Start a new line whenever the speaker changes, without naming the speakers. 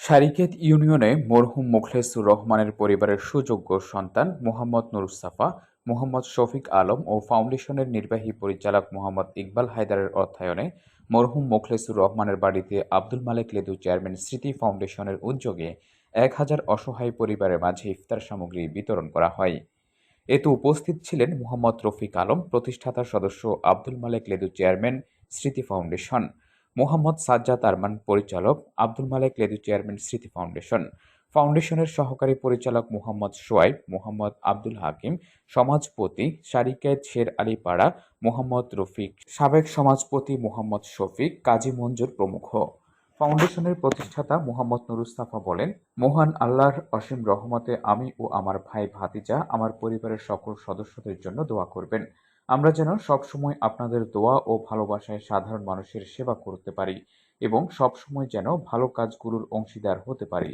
সারিকেত ইউনিয়নে মরহুম মোখলেসুর রহমানের পরিবারের সুযোগ্য সন্তান মোহাম্মদ নুরুস্তাফা মোহাম্মদ শফিক আলম ও ফাউন্ডেশনের নির্বাহী পরিচালক মোহাম্মদ ইকবাল হায়দারের অর্থায়নে মরহুম মোখলেসুর রহমানের বাড়িতে আব্দুল মালেক লেদু চেয়ারম্যান স্মৃতি ফাউন্ডেশনের উদ্যোগে এক হাজার অসহায় পরিবারের মাঝে ইফতার সামগ্রী বিতরণ করা হয়। এতে উপস্থিত ছিলেন মোহাম্মদ রফিক আলম, প্রতিষ্ঠাতা সদস্য আব্দুল মালেক লেদু চেয়ারম্যান স্মৃতি ফাউন্ডেশন। মোহাম্মদ সাজ্জাদ আরমান, পরিচালক আব্দুল মালেক লেদু, চেয়ারম্যান স্মৃতি ফাউন্ডেশন। ফাউন্ডেশনের সহকারী পরিচালক মোহাম্মদ সোয়াইব, মোহাম্মদ আব্দুল হাকিম, সমাজপতি শারিকায়েত শের আলী পাড়া মোহাম্মদ রফিক, সাবেক সমাজপতি মোহাম্মদ শফিক, কাজী মঞ্জুর প্রমুখ। ফাউন্ডেশনের প্রতিষ্ঠাতা মোহাম্মদ নুরুস্তাফা বলেন, মহান আল্লাহর অসীম রহমতে আমি ও আমার ভাই ভাতিজা আমার পরিবারের সকল সদস্যদের জন্য দোয়া করবেন। আমরা যেন সবসময় আপনাদের দোয়া ও ভালোবাসায় সাধারণ মানুষের সেবা করতে পারি এবং সবসময় যেন ভালো কাজগুলোর অংশীদার হতে পারি।